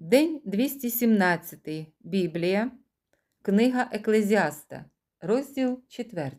День 217. Біблія. Книга Еклезіаста. Розділ 4.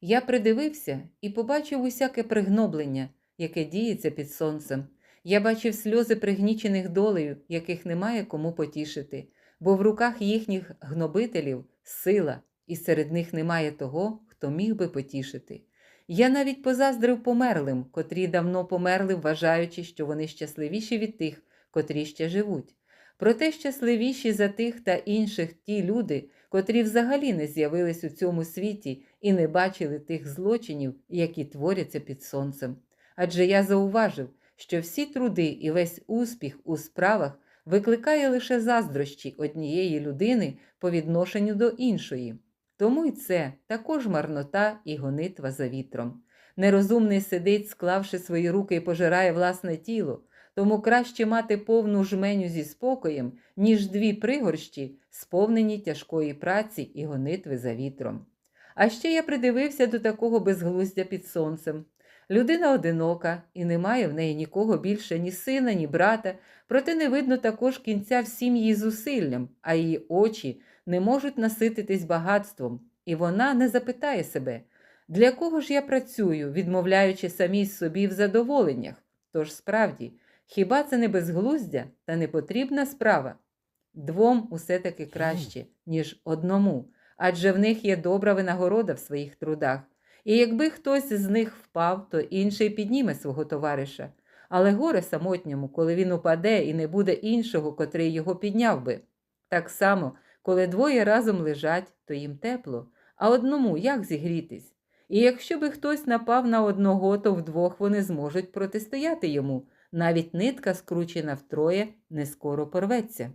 Я придивився і побачив усяке пригноблення, яке діється під сонцем. Я бачив сльози пригнічених долею, яких немає кому потішити, бо в руках їхніх гнобителів сила, і серед них немає того, хто міг би потішити. Я навіть позаздрив померлим, котрі давно померли, вважаючи, що вони щасливіші від тих, котрі ще живуть. Проте щасливіші за тих та інших ті люди, котрі взагалі не з'явились у цьому світі і не бачили тих злочинів, які творяться під сонцем. Адже я зауважив, що всі труди і весь успіх у справах викликає лише заздрощі однієї людини по відношенню до іншої. Тому й це також марнота і гонитва за вітром. Нерозумний сидить, склавши свої руки і пожирає власне тіло, тому краще мати повну жменю зі спокоєм, ніж дві пригорщі, сповнені тяжкої праці і гонитви за вітром. А ще я придивився до такого безглуздя під сонцем. Людина одинока, і немає в неї нікого більше, ні сина, ні брата, проте не видно також кінця всім її зусиллям, а її очі не можуть насититись багатством, і вона не запитає себе, для кого ж я працюю, відмовляючи самій собі в задоволеннях. Тож справді, хіба це не безглуздя та не потрібна справа? Двом усе таки краще, ніж одному, адже в них є добра винагорода в своїх трудах. І якби хтось з них впав, то інший підніме свого товариша. Але горе самотньому, коли він упаде і не буде іншого, котрий його підняв би. Так само, коли двоє разом лежать, то їм тепло, а одному як зігрітись? І якщо би хтось напав на одного, то вдвох вони зможуть протистояти йому, навіть нитка, скручена втроє, не скоро порветься.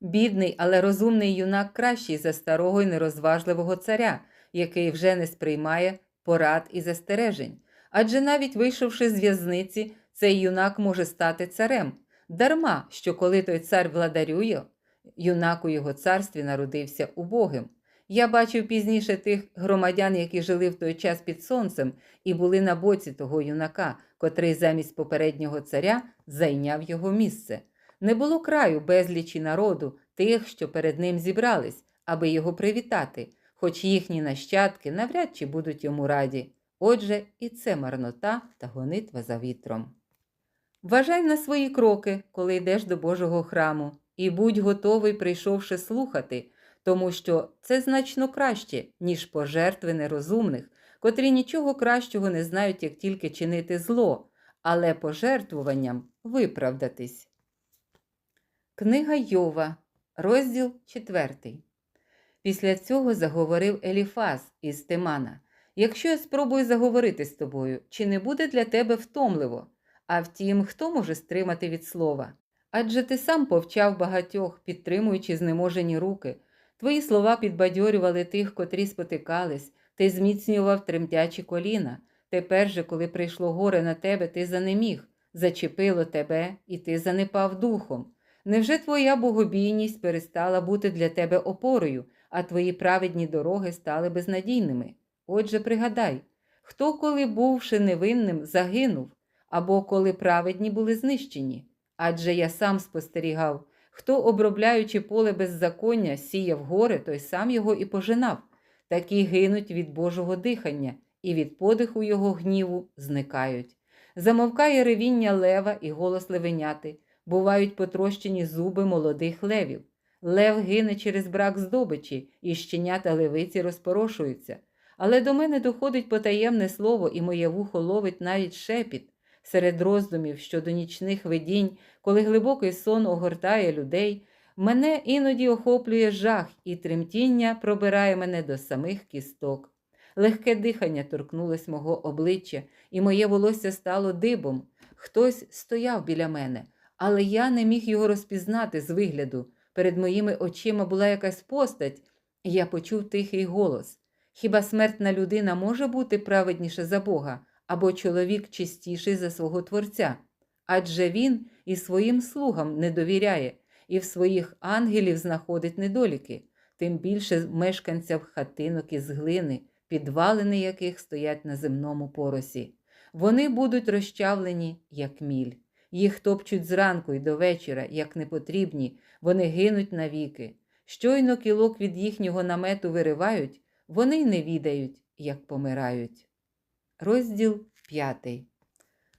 Бідний, але розумний юнак кращий за старого й нерозважливого царя, який вже не сприймає порад і застережень. Адже навіть вийшовши з в'язниці, цей юнак може стати царем. Дарма, що коли той цар владарює, юнак у його царстві народився убогим. Я бачив пізніше тих громадян, які жили в той час під сонцем, і були на боці того юнака, котрий замість попереднього царя зайняв його місце. Не було краю безлічі народу, тих, що перед ним зібрались, аби його привітати, хоч їхні нащадки навряд чи будуть йому раді. Отже, і це марнота та гонитва за вітром. Вважай на свої кроки, коли йдеш до Божого храму, і будь готовий, прийшовши слухати, тому що це значно краще, ніж пожертви нерозумних, котрі нічого кращого не знають, як тільки чинити зло, але пожертвуванням виправдатись. Книга Йова, розділ 4. Після цього заговорив Еліфаз із Темана. Якщо я спробую заговорити з тобою, чи не буде для тебе втомливо? А втім, хто може стримати від слова? Адже ти сам повчав багатьох, підтримуючи знеможені руки. Твої слова підбадьорювали тих, котрі спотикались, ти зміцнював тремтячі коліна. Тепер же, коли прийшло горе на тебе, ти занеміг, зачепило тебе, і ти занепав духом. Невже твоя богобійність перестала бути для тебе опорою, а твої праведні дороги стали безнадійними? Отже, пригадай, хто, коли бувши невинним, загинув, або коли праведні були знищені? Адже я сам спостерігав, хто, обробляючи поле беззаконня, сіяв горе, той сам його і пожинав. Такі гинуть від Божого дихання, і від подиху його гніву зникають. Замовкає ревіння лева і голос левеняти, бувають потрощені зуби молодих левів. Лев гине через брак здобичі, і щенята левиці розпорошуються. Але до мене доходить потаємне слово, і моє вухо ловить навіть шепіт серед роздумів щодо нічних видінь, коли глибокий сон огортає людей, мене іноді охоплює жах, і тремтіння пробирає мене до самих кісток. Легке дихання торкнулось мого обличчя, і моє волосся стало дибом. Хтось стояв біля мене, але я не міг його розпізнати з вигляду. Перед моїми очима була якась постать, і я почув тихий голос. Хіба смертна людина може бути праведніша за Бога, або чоловік чистіший за свого Творця? Адже він і своїм слугам не довіряє, і в своїх ангелів знаходить недоліки, тим більше мешканцям хатинок із глини, підвалини яких стоять на земному поросі. Вони будуть розчавлені, як міль. Їх топчуть зранку й до вечора, як непотрібні, вони гинуть навіки. Щойно кілок від їхнього намету виривають, вони й не відають, як помирають. Розділ п'ятий.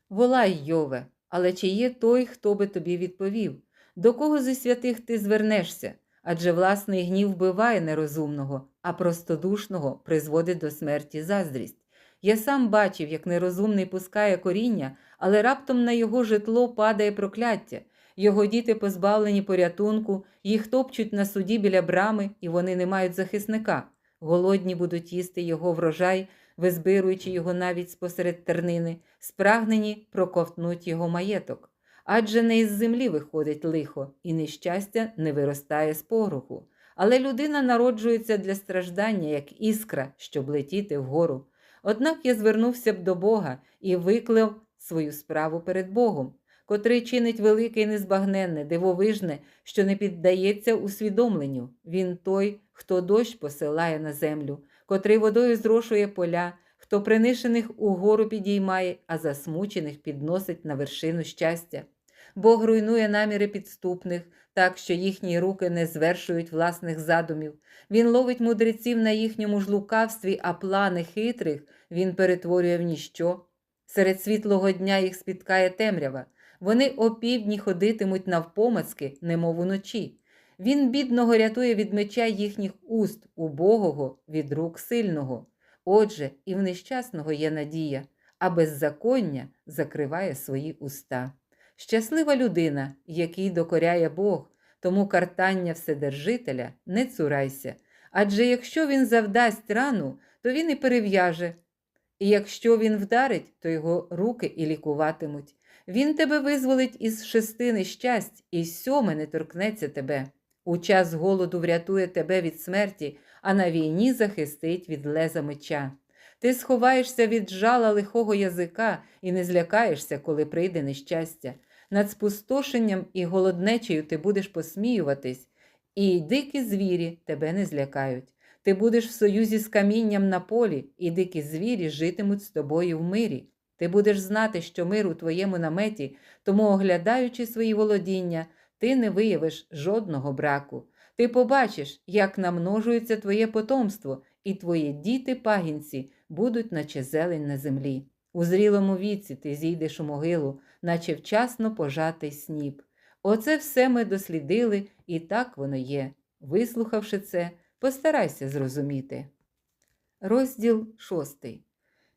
Волай, Йове, але чи є той, хто би тобі відповів? До кого зі святих ти звернешся? Адже власний гнів вбиває нерозумного, а простодушного призводить до смерті заздрість. Я сам бачив, як нерозумний пускає коріння, але раптом на його житло падає прокляття. Його діти позбавлені порятунку, їх топчуть на суді біля брами, і вони не мають захисника. Голодні будуть їсти його врожай, визбируючи його навіть спосеред тернини, спрагнені проковтнуть його маєток. Адже не із землі виходить лихо, і нещастя не виростає з пороху. Але людина народжується для страждання, як іскра, щоб летіти вгору. Однак я звернувся б до Бога і виклав свою справу перед Богом, котрий чинить велике і незбагненне, дивовижне, що не піддається усвідомленню. Він той, хто дощ посилає на землю, котрий водою зрошує поля, хто принишених угору підіймає, а засмучених підносить на вершину щастя. Бог руйнує наміри підступних, так що їхні руки не звершують власних задумів. Він ловить мудреців на їхньому ж лукавстві, а плани хитрих він перетворює в ніщо. Серед світлого дня їх спіткає темрява. Вони опівдні ходитимуть навпомацки, немов уночі. Він бідного рятує від меча їхніх уст, убогого від рук сильного. Отже, і в нещасного є надія, а беззаконня закриває свої уста. Щаслива людина, якій докоряє Бог, тому картання Вседержителя не цурайся. Адже якщо він завдасть рану, то він і перев'яже. І якщо він вдарить, то його руки і лікуватимуть. Він тебе визволить із шести нещасть, і сьоме не торкнеться тебе. У час голоду врятує тебе від смерті, а на війні захистить від леза меча. Ти сховаєшся від жала лихого язика і не злякаєшся, коли прийде нещастя. Над спустошенням і голоднечею ти будеш посміюватись, і дикі звірі тебе не злякають. Ти будеш в союзі з камінням на полі, і дикі звірі житимуть з тобою в мирі. Ти будеш знати, що мир у твоєму наметі, тому, оглядаючи свої володіння, ти не виявиш жодного браку. Ти побачиш, як намножується твоє потомство, і твої діти пагінці будуть, наче зелень на землі. У зрілому віці ти зійдеш у могилу, наче вчасно пожатий сніп. Оце все ми дослідили, і так воно є. Вислухавши це, постарайся зрозуміти. Розділ шостий.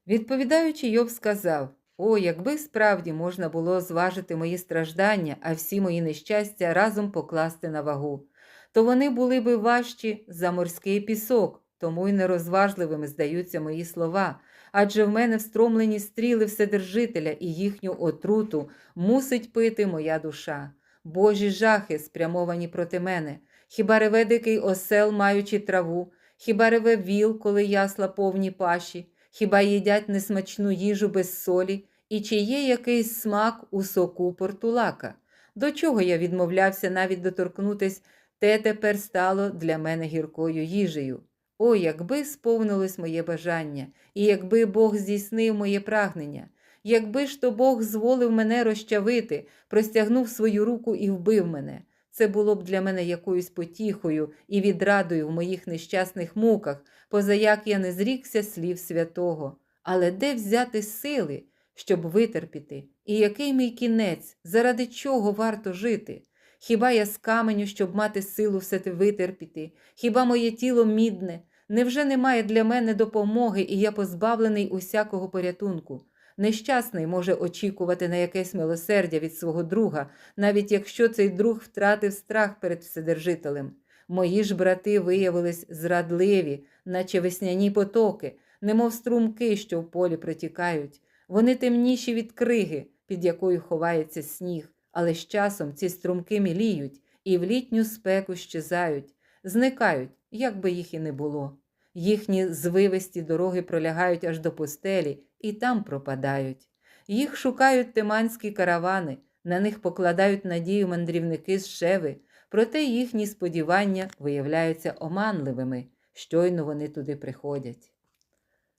Відповідаючи, Йов сказав: О, якби справді можна було зважити мої страждання, а всі мої нещастя разом покласти на вагу, то вони були би важчі за морський пісок, тому й нерозважливими здаються мої слова, адже в мене встромлені стріли Вседержителя і їхню отруту мусить пити моя душа. Божі жахи спрямовані проти мене. Хіба реве дикий осел, маючи траву, хіба реве віл, коли ясла повні паші, хіба їдять несмачну їжу без солі, і чи є якийсь смак у соку портулака? До чого я відмовлявся навіть доторкнутись, те тепер стало для мене гіркою їжею. О, якби сповнилось моє бажання, і якби Бог здійснив моє прагнення, якби ж то Бог зволив мене розчавити, простягнув свою руку і вбив мене. Це було б для мене якоюсь потіхою і відрадою в моїх нещасних муках, позаяк я не зрікся слів святого. Але де взяти сили, щоб витерпіти? І який мій кінець, заради чого варто жити? Хіба я з каменю, щоб мати силу все те витерпіти? Хіба моє тіло мідне? Невже немає для мене допомоги, і я позбавлений усякого порятунку? Нещасний може очікувати на якесь милосердя від свого друга, навіть якщо цей друг втратив страх перед Вседержителем. Мої ж брати виявились зрадливі, наче весняні потоки, немов струмки, що в полі протікають. Вони темніші від криги, під якою ховається сніг, але з часом ці струмки міліють і в літню спеку щезають, зникають, як би їх і не було. Їхні звивисті дороги пролягають аж до пустелі і там пропадають. Їх шукають теманські каравани, на них покладають надію мандрівники з шеви, проте їхні сподівання виявляються оманливими, щойно вони туди приходять.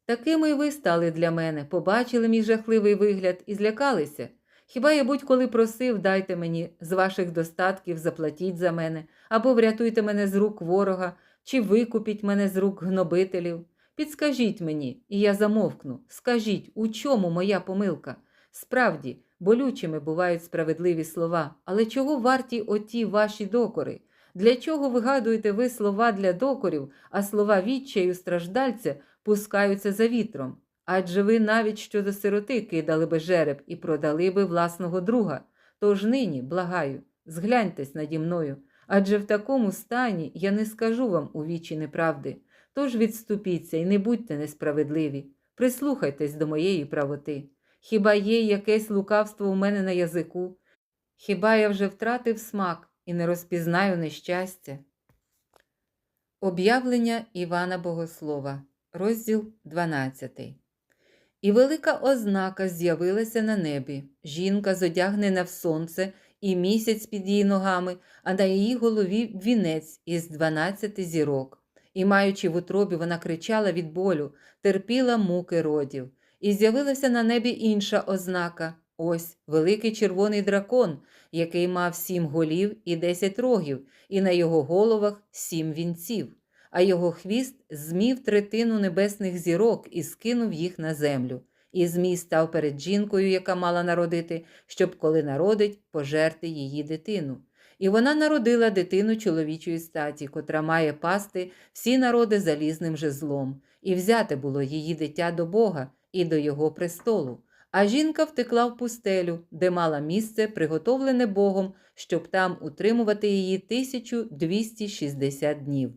Такими й ви стали для мене, побачили мій жахливий вигляд і злякалися. Хіба я будь-коли просив, дайте мені з ваших достатків, заплатіть за мене, або врятуйте мене з рук ворога, чи викупіть мене з рук гнобителів. Підскажіть мені, і я замовкну. Скажіть, у чому моя помилка? Справді, болючими бувають справедливі слова, але чого варті оті ваші докори? Для чого вигадуєте ви слова для докорів, а слова відчаю страждальця пускаються за вітром? Адже ви навіть щодо сироти кидали би жереб і продали би власного друга. Тож нині, благаю, згляньтесь наді мною, адже в такому стані я не скажу вам у вічі неправди. Тож відступіться і не будьте несправедливі, прислухайтесь до моєї правоти. Хіба є якесь лукавство у мене на язику? Хіба я вже втратив смак і не розпізнаю нещастя? Об'явлення Івана Богослова, розділ 12. І велика ознака з'явилася на небі. Жінка зодягнена в сонце і місяць під її ногами, а на її голові вінець із дванадцяти зірок. І, маючи в утробі, вона кричала від болю, терпіла муки родів. І з'явилася на небі інша ознака ось великий червоний дракон, який мав сім голів і десять рогів, і на його головах сім вінців, а його хвіст змів третину небесних зірок і скинув їх на землю. І Змій став перед жінкою, яка мала народити, щоб, коли народить, пожерти її дитину. І вона народила дитину чоловічої статі, котра має пасти всі народи залізним жезлом, і взяте було її дитя до Бога і до його престолу. А жінка втекла в пустелю, де мала місце, приготовлене Богом, щоб там утримувати її 1260 днів.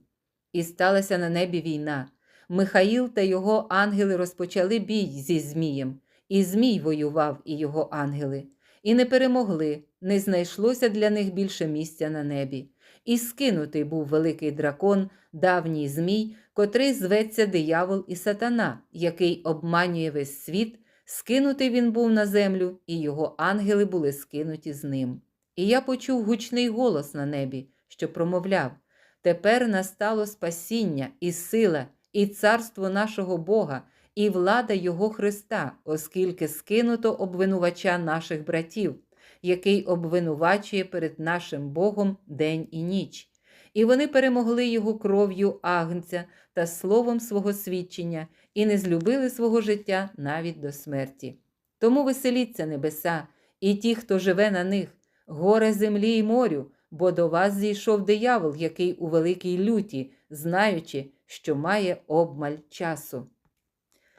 І сталася на небі війна. Михаїл та його ангели розпочали бій зі Змієм, і Змій воював і його ангели, і не перемогли, не знайшлося для них більше місця на небі. І скинутий був великий дракон, давній Змій, котрий зветься диявол і сатана, який обманює весь світ. Скинутий він був на землю, і його ангели були скинуті з ним. І я почув гучний голос на небі, що промовляв: Тепер настало спасіння, і сила, і царство нашого Бога, і влада Його Христа, оскільки скинуто обвинувача наших братів, який обвинувачує перед нашим Богом день і ніч. І вони перемогли його кров'ю агнця та словом свого свідчення, і не злюбили свого життя навіть до смерті. Тому веселіться небеса, і ті, хто живе на них, горе землі й морю, бо до вас зійшов диявол, який у великій люті, знаючи, що має обмаль часу.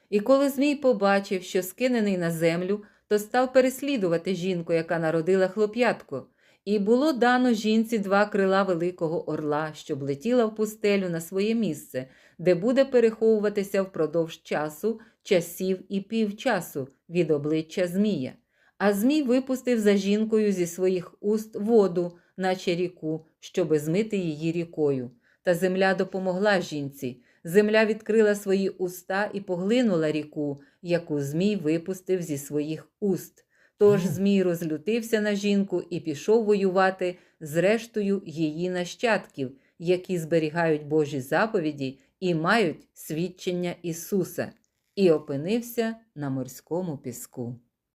І коли Змій побачив, що скинений на землю, то став переслідувати жінку, яка народила хлоп'ятку. І було дано жінці два крила великого орла, щоб летіла в пустелю на своє місце, де буде переховуватися впродовж часу, часів і півчасу від обличчя Змія. А Змій випустив за жінкою зі своїх уст воду, наче ріку, щоби змити її рікою. Та земля допомогла жінці. Земля відкрила свої уста і поглинула ріку, яку Змій випустив зі своїх уст. Тож Змій розлютився на жінку і пішов воювати з рештою її нащадків, які зберігають Божі заповіді і мають свідчення Ісуса, і опинився на морському піску.